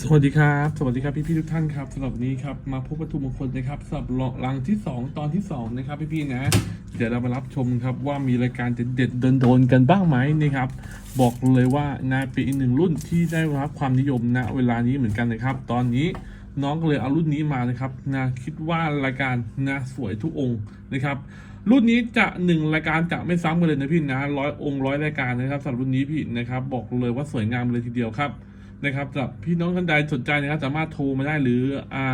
สวัสดีครับ สวัสดีครับพี่พี่ๆทุกท่านครับสำหรับนี้ครับมาพบวัตถุมงคลนะครับสำหรับลังที่ 2 ตอนที่ 2 นะครับพี่พี่ๆนะ เดี๋ยวเรามารับชมครับว่ามีรายการเด็ดๆโดนๆกันบ้างไหมนะครับ บอกเลยว่านาเป็นอีกหนึ่งรุ่นที่ได้รับความนิยมณเวลานี้เหมือนกันนะครับ ตอนนี้น้องก็เลยเอารุ่นนี้มานะครับนะคิดว่ารายการนะสวยทุกองค์นะครับรุ่นนี้จะหนึ่งรายการจะไม่ซ้ำกันเลยนะพี่นะร้อยองค์ร้อยรายการนะครับสำหรับรุ่นนี้พี่นะครับบอกเลยว่าสวยงามเลยทีเดียวครับ นะครับสำหรับพี่น้องท่านใดสนใจนะครับสามารถโทรมาได้หรืออ่า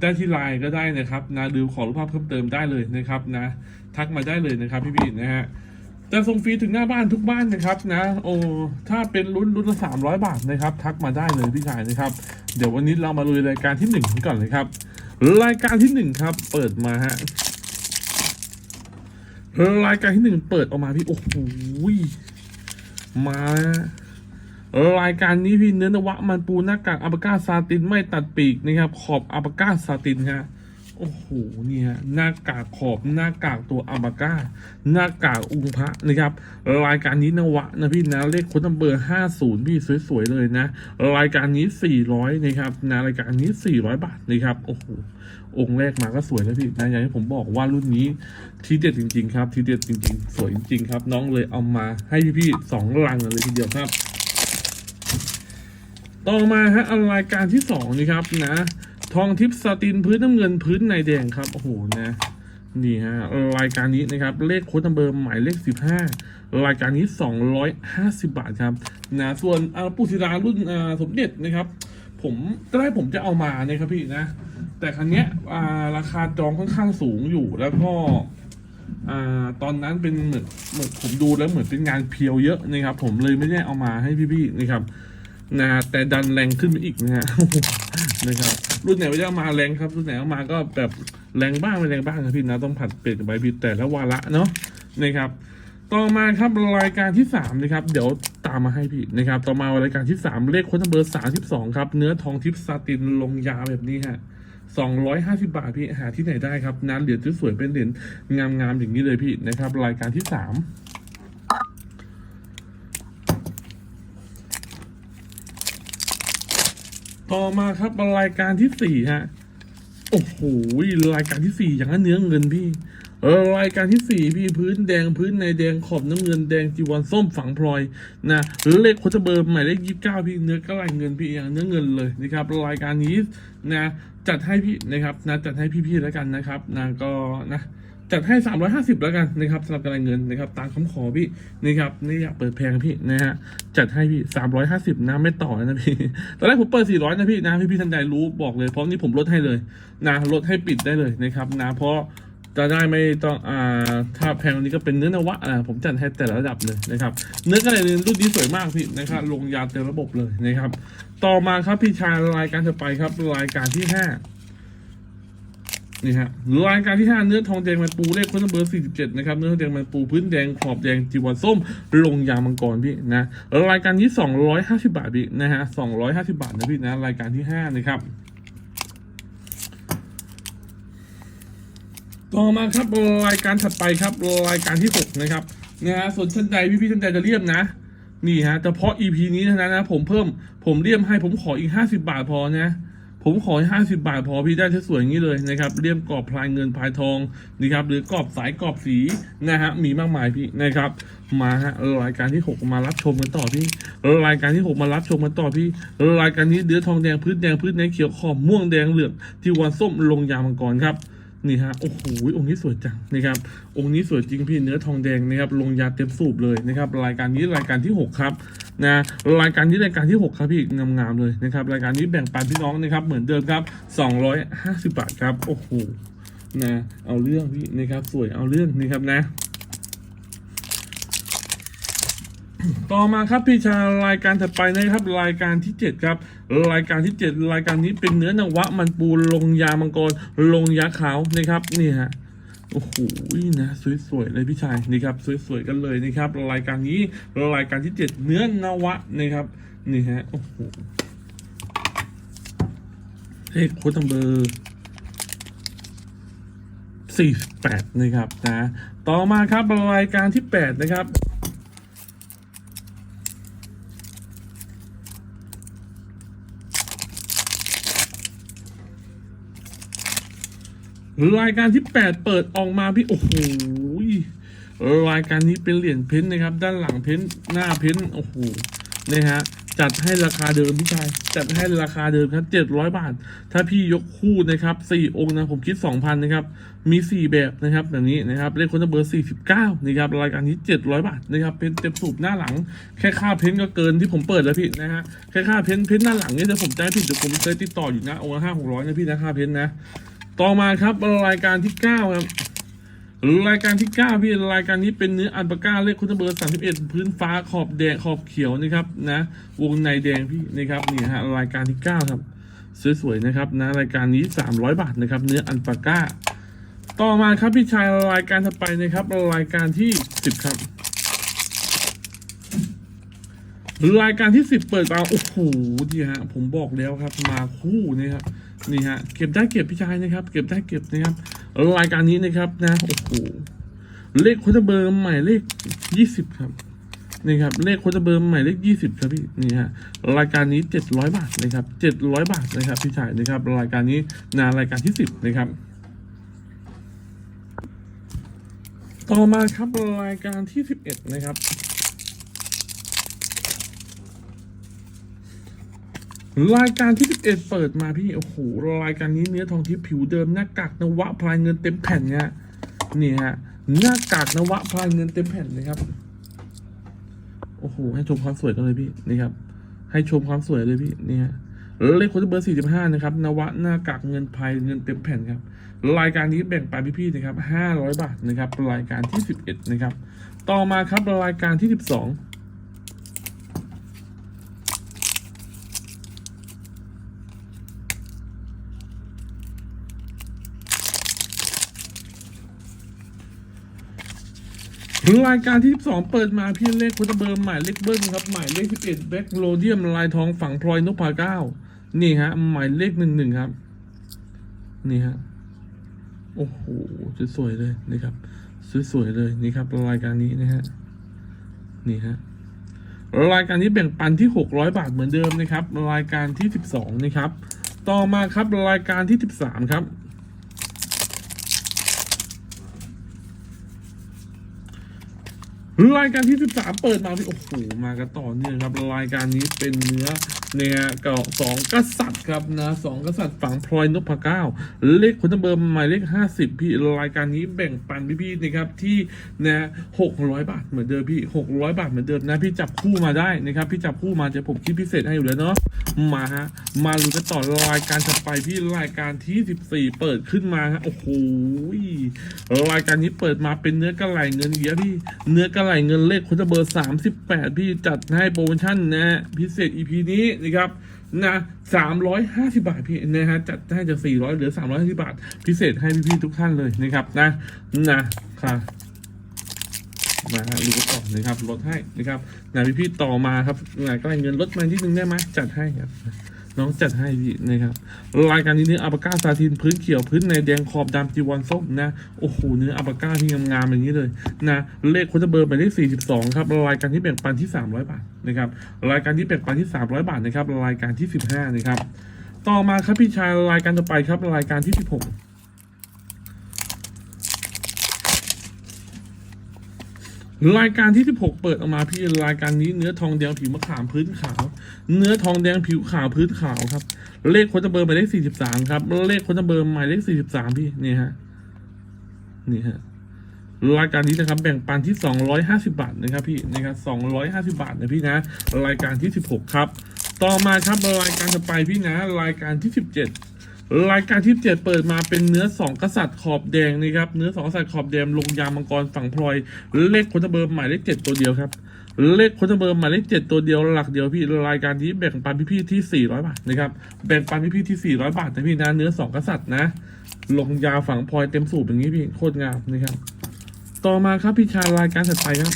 ได้ที่ไลน์ก็ได้นะครับนะหรือขอรูปภาพเพิ่มเติมได้เลยนะครับนะทักมาได้เลยนะครับพี่ๆนะฮะจะส่งฟรีถึงหน้าบ้านทุกบ้านนะครับนะโอ้ถ้าเป็นรุ่นรุ่นละสามร้อยบาทนะครับ ทักมาได้เลยพี่ชายนะครับ เดี๋ยววันนี้เรามาลุยรายการที่หนึ่งกันก่อนเลยครับ รายการที่หนึ่งครับ เปิดมาฮะรายการที่หนึ่งเปิดออกมาพี่โอ้โหมา รายการนี้พี่เนื้อนวะมันปูหน้ากากอัปกาซาตินไม่ตัดปีกนะครับ ขอบอัปกาซาตินฮะโอ้โหเนี่ยหน้ากากขอบหน้ากากตัวอัปกาหน้ากากองพระนะครับ รายการนี้นวะนะพี่นะเลขคนนัมเบอร์ห้าศูนย์พี่สวยๆเลยนะ รายการนี้สี่ร้อยนะครับนะรายการนี้สี่ร้อยบาทนะครับโอ้โหองค์แรกมาก็สวยแล้วพี่นะอย่างที่ผมบอกว่ารุ่นนี้ทีเด็ดจริง ๆ ครับ ทีเด็ดจริง ๆ สวยจริงๆครับ น้องเลยเอามาให้พี่ๆสองลังเลยทีเดียวครับ ต่อมาฮะรายการที่สองนี่ครับนะ ทองทิพย์สตินพื้นน้ำเงินพื้นในแดงครับโอ้โหนะนี่ฮะรายการนี้นะครับเลขโค้ดนัมเบอร์หมายเลขสิบห้ารายการนี้สองร้อยห้าสิบาทครับนะส่วนอปุศิรารุ่นสมเด็จนะครับ ผมตอนแรกผมจะเอามานะครับพี่นะ แต่ครั้งเนี้ยราคาจองค่อนข้างสูงอยู่แล้วก็อ่าตอนนั้นเป็นเหมือนเหมือนผมดูแล้วเหมือนเป็นงานเพียวเยอะนะครับ ผมเลยไม่ได้เอามาให้พี่ๆนะครับ นะแต่ดันแรงขึ้นไปอีกนะฮะนะครับรุ่นไหนไม่ได้มาแรงครับ รุ่นไหนเอามาก็แบบแรงบ้างไม่แรงบ้างนะพี่นะต้องผัดเปลี่ยนไปพี่แต่ละวาระเนาะนะครับ ต่อมาครับรายการที่สามนะครับเดี๋ยวตามมาให้พี่นะครับ ต่อมารายการที่สามเลขค้นเบอร์สามสิบสองครับเนื้อทองทิพซาตินลงยาแบบนี้ฮะสองร้อยห้าสิบาทพี่หาที่ไหนได้ครับน้ำเหรียญสวยๆเป็นเหรียญงามๆอย่างนี้เลยพี่นะครับ รายการที่สาม ต่อมาครับรายการที่สี่ฮะ โอ้โหรายการที่สี่อย่างนั้นเนื้อเงินพี่รายการที่สี่พี่พื้นแดงพื้นในแดงขอบน้ำเงินแดงจีวรส้มฝังพลอยนะเลขโคตรเบอร์หมายเลขยี่สิบเก้าพี่เนื้อก็ลายเงินพี่อย่างเนื้อเงินเลยนะครับรายการนี้นะจัดให้พี่นะครับนะจัดให้พี่ๆแล้วกันนะครับนะก็นะ จัดให้สามร้อยห้าสิบแล้วกันนะครับสำหรับการเงินนะครับตามคำขอพี่นะครับนี่อยากเปิดแพงพี่นะฮะจัดให้พี่สามร้อยห้าสิบนะไม่ต่อนะพี่ตอนแรกผมเปิดสี่ร้อยนะพี่นะพี่พี่ท่านใดรู้บอกเลยเพราะนี่ผมลดให้เลยนะลดให้ปิดได้เลยนะครับนะเพราะจะได้ไม่ต้องอ่าถ้าแพงนี้ก็เป็นเนื้อนวะอ่าผมจัดให้แต่ละระดับเลยนะครับ เนื้อกระไรรุ่นนี้สวยมากพี่นะครับลงยาเต็มระบบเลยนะครับ ต่อมาครับพี่ชายรายการจะไปครับรายการที่ห้า นี่ฮะรายการที่ห้าเนื้อทองแดงมันปูเลขคนเบอร์สี่สิบเจ็ดนะครับ เนื้อทองแดงมันปูพื้นแดงขอบแดงจีวรส้ม ลงยามังกรพี่นะรายการที่สองร้อยห้าสิบาทพี่นะฮะสองร้อยห้าสิบาทนะพี่นะรายการที่ห้านะครับต่อมาครับรายการถัดไปครับรายการที่หกนะครับนะฮะส่วนท่านใดพี่พี่ๆท่านใดจะเรียมนะนี่ฮะเฉพาะ EP นี้เท่านั้นนะผมเพิ่มผมเรียมให้ผมขออีกห้าสิบาทพอนะ ผมขอห้าสิบาทพอพี่ได้สวยๆอย่างนี้เลยนะครับเรียมกรอบพลายเงินพลายทองนะครับหรือกรอบสายกรอบสีนะฮะมีมากมายพี่นะครับ มาฮะรายการที่หกมารับชมกันต่อพี่ รายการที่หกมารับชมกันต่อพี่ รายการนี้เดือทองแดงพืชแดงพื้นแดงเขียวขอบม่วงแดงเหลืองที่วันส้มลงยามังกรครับ นี่ฮะโอ้โหองค์นี้สวยจังนะครับองค์นี้สวยจริงพี่เนื้อทองแดงนะครับลงยาเต็มสูบเลยนะครับรายการนี้รายการที่หกครับนะรายการนี้รายการที่หกครับพี่งามๆเลยนะครับรายการนี้แบ่งปันพี่น้องนะครับเหมือนเดิมครับสองร้อยห้าสิบบาทครับโอ้โหนะเอาเรื่องพี่นะครับสวยเอาเรื่องนะครับนะ ต่อมาครับพี่ชารายการถัดไปนะครับรายการที่เจ็ดครับ รายการที่เจ็ดรายการนี้เป็นเนื้อนวะมันปูลงยามังกรลงยาขาวนะครับนี่ฮะโอ้โหนะสวยๆเลยพี่ชายนี่ครับสวยๆกันเลยนะครับ รายการนี้รายการที่เจ็ดเนื้อนวะนะครับนี่ฮะโอ้โหเลขโค้ดนัเบอร์สี่แปดนะครับนะต่อมาครับรายการที่แปดนะครับ รายการที่แปดเปิดออกมาพี่ โอ้โหรายการนี้เป็นเหรียญเพ้นท์นะครับ ด้านหลังเพ้นท์หน้าเพ้นท์โอ้โหนะฮะจัดให้ราคาเดิมพี่ชายจัดให้ราคาเดิมครับเจ็ดร้อยบาท ถ้าพี่ยกคู่นะครับสี่องค์นะผมคิดสองพันนะครับ มีสี่แบบนะครับแบบนี้นะครับเลขคนเบอร์สี่สิบเก้านะครับรายการนี้เจ็ดร้อยบาทนะครับเป็นเต็มสูบหน้าหลัง แค่ค่าเพ้นท์ก็เกินที่ผมเปิดแล้วพี่นะฮะแค่ค่าเพ้นท์เพ้นท์หน้าหลังเนี่ยถ้าผมจำไม่ผิดเดี๋ยวผมเคยติดต่ออยู่นะองค์ห้าหกร้อยนะพี่นะค่าเพ้นท์นะ ต่อมาครับรายการที่เก้าครับรายการที่เก้าพี่รายการนี้เป็นเนื้ออัลปาก้าเลขคุณเบอร์สามสิบเอ็ดพื้นฟ้าขอบแดงขอบเขียวนะครับนะ วงในแดงพี่นะครับนี่ฮะรายการที่เก้าครับสวยๆนะครับนะรายการนี้สามร้อยบาทนะครับเนื้ออัลปาก้า ต่อมาครับพี่ชายรายการถัดไปนะครับรายการที่สิบครับรายการที่สิบเปิดมาโอ้โหดีฮะผมบอกแล้วครับมาคู่นี่ครับ นี่ฮะเก็บได้เก็บพี่ชายนะครับ เก็บได้เก็บนะครับรายการนี้นะครับนะโอ้โหเลขโคตรเบอร์ใหมายเลขยี่สิบครับนี่ครับเลขโคตรเบอร์ใหมายเลขยี่สิบครับพี่นี่ฮะรายการนี้เจ็ดร้อยบาทนะครับเจ็ดร้อยบาทนะครับพี่ชายนะครับ รายการนี้นารายการที่สิบนะครับต่อมาครับรายการที่สิบเอ็ดนะครับ รายการที่ 11 เปิดมาพี่ โอ้โห รายการนี้เนื้อทองทิพย์ผิวเดิมหน้ากากนวะพลายเงินเต็มแผ่นเนี่ยนี่ฮะหน้ากากนวะพลายเงินเต็มแผ่นนะครับ โอ้โห ให้ชมความสวยกันเลยพี่นี่ครับ ให้ชมความสวยเลยพี่นี่ฮะเลขโค้ดเบอร์ 45 นะครับ นวะหน้ากากเงินพลายเงินเต็มแผ่นครับ รายการนี้แบ่งปันพี่ๆนะครับ 500 บาทนะครับ รายการที่ 11 นะครับ ต่อมาครับรายการที่ 12 รายการที่ 12 เปิดมาพี่เลขคุณเบอร์หมายเลขเบิ้ลครับ หมายเลข 11แบ็คโลเดียมลายทองฝังพลอยนพเก้านี่ฮะ หมายเลขหนึ่งหนึ่งครับ นี่ฮะ โอ้โหสวยๆเลยนะครับสวยๆเลยนี่ครับ รายการนี้นะฮะนี่ฮะรายการนี้แบ่งปันที่ 600 บาทเหมือนเดิมนะครับ รายการที่ 12 นะครับ ต่อมาครับรายการที่ 13 ครับ รายการที่ 13 เปิดมาพี่โอ้โหมากันต่อเนื่องครับ รายการนี้เป็นเนื้อเนี่ยก่าสองกษัตริย์ครับนะสองกษัตริย์ฝังพลอยนพเก้าเลขคุณเบอร์หมายเลข 50 พี่รายการนี้แบ่งปันพี่ๆนะครับที่นะ600บาทเหมือนเดิมพี่ 600 บาทเหมือนเดิมนะพี่จับคู่มาได้นะครับพี่จับคู่มาจะผมคิดพิเศษให้อยู่แล้วเนาะมาฮะมาลุ้นกันต่อรายการถัดไปพี่รายการที่ 14 เปิดขึ้นมาฮะโอ้โหรายการนี้เปิดมาเป็นเนื้อกระไหลเงินเยอะพี่เนื้อกระไหลเงินเลขคุณเบอร์สามสิบแปดพี่จัดให้โปรโมชั่นนะ พิเศษ EP นี้นะครับนะสามร้อยห้าสิบาทพี่นะฮะจัดให้จากสี่ร้อยเหลือสามร้อยห้าสิบาท พิเศษให้พี่ๆทุกท่านเลยนะครับนะนะค่ะมาฮะดูกต่อนะครับลดให้นะครับนะพี่ๆต่อมาครับนะก็เงินลดมานิดนึงได้ไหมจัดให้ครับ น้องจัดให้พี่นะครับรายการนี้เนื้ออัลปาก้าซาทินพื้นเขียวพื้นในแดงขอบดำจีวรส้มนะโอ้โหเนื้ออัลปาก้าที่งามๆอย่างนี้เลยนะเลขโคตรเบอร์หมายเลข42ครับรายการที่แบ่งปันที่ 300 บาทนะครับรายการที่แบ่งปันที่ 300 บาทนะครับรายการที่ 15นะครับต่อมาครับพี่ชายรายการต่อไปครับรายการที่ 16 รายการที่ 16 เปิดออกมาพี่รายการนี้เนื้อทองแดงผิวมะขามพื้นขาว เนื้อทองแดงผิวขาวพื้นขาวครับ เลขคนเบอร์หมายเลข 43 ครับ เลขคนเบอร์หมายเลข 43 พี่นี่ฮะนี่ฮะรายการนี้นะครับแบ่งปันที่ 250 บาทนะครับพี่นะครับ250 บาทนะพี่นะ รายการที่ 16 ครับ ต่อมาครับรายการต่อไปพี่นะ รายการที่ 17 รายการที่เจ็ดเปิดมาเป็นเนื้อสองกษัตริย์ขอบแดงนะครับ เนื้อสองกษัตริย์ขอบแดงลงยามังกรฝั่งพลอย เลขคนเบอร์หมายเลขเจ็ดตัวเดียวครับ เลขคนเบอร์หมายเลขเจ็ดตัวเดียวหลักเดียวพี่รายการนี้แบ่งปันพี่ๆที่สี่ร้อยบาทนะครับแบ่งปันพี่ๆที่สี่ร้อยบาทนะพี่นะเนื้อสองกษัตริย์นะ ลงยาฝั่งพลอยเต็มสูบอย่างนี้พี่โคตรงามนะครับต่อมาครับพี่ชายรายการถัดไปครับ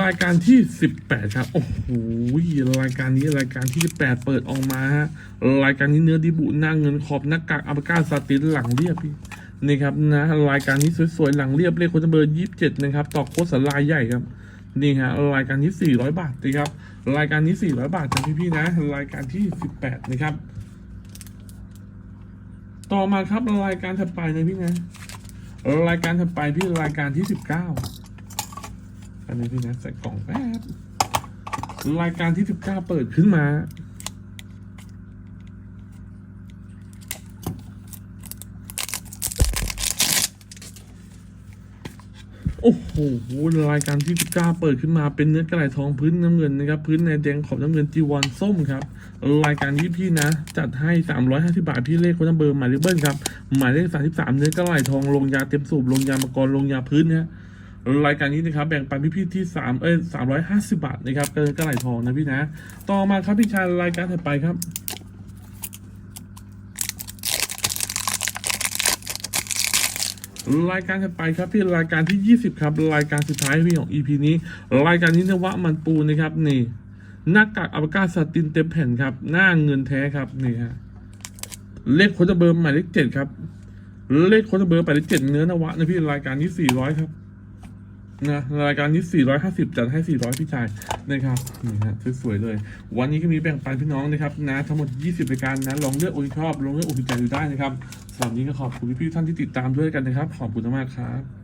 รายการที่ 18 ครับ โอ้โหรายการนี้รายการที่ 18 เปิดออกมาฮะรายการนี้เนื้อดิบุหน้าเงินขอบหน้ากากอัปกาซาตินหลังเรียบพี่นี่ครับนะรายการนี้สวยๆหลังเรียบเลขคนเบอร์27นะครับต่อโคตรสลายใหญ่ครับนี่ฮะรายการนี้400บาทนะครับรายการนี้400บาทนะพี่ๆนะรายการที่18นะครับ ต่อมาครับรายการถัดไปนะพี่นะรายการถัดไปพี่รายการที่สิบเก้า อันนี้พี่นะใส่กล่องแป๊บรายการที่สิบเก้าเปิดขึ้นมา โอ้โหรายการที่สิบเก้าเปิดขึ้นมาเป็นเนื้อกระไหลทองพื้นน้ำเงินนะครับ พื้นในแดงขอบน้ำเงินจีวรส้มครับ รายการที่พี่นะ จัดให้ 350 บาทพี่เลขคนนัมเบอร์หมายเลขเบิ้ลครับ หมายเลข 33 เนื้อกระไหลทองลงยาเต็มสูบลงยามังกรลงยาพื้นเนี่ย รายการนี้นะครับแบ่งปันพี่ๆที่3เอ้ย350บาทนะครับเนื้อกระไหลทองนะพี่นะ ต่อมาครับพี่ชายรายการถัดไปครับรายการถัดไปครับพี่รายการที่ 20 ครับ รายการสุดท้ายพี่ของ EP นี้ รายการนี้นวะมันปูนะครับนี่หน้ากากอัลปากาสตินเต็มแผ่นครับ หน้าเงินแท้ครับนี่ฮะเลขโคดเบอร์หมายเลขเจ็ดครับ เลขโคดเบอร์หมายเลขเจ็ดเนื้อนวะนะพี่รายการนี้400ครับ นะรายการนี้450 จัดให้ 400 พี่ชายนะครับนี่ฮะสวยๆเลย วันนี้ก็มีแบ่งปันพี่น้องนะครับนะทั้งหมด 20รายการนะลองเลือกอุณชอบลองเลือกอุณใจดูได้นะครับสำหรับนี้ก็ขอบคุณพี่ๆท่านที่ติดตามด้วยกันนะครับ ขอบคุณมากครับ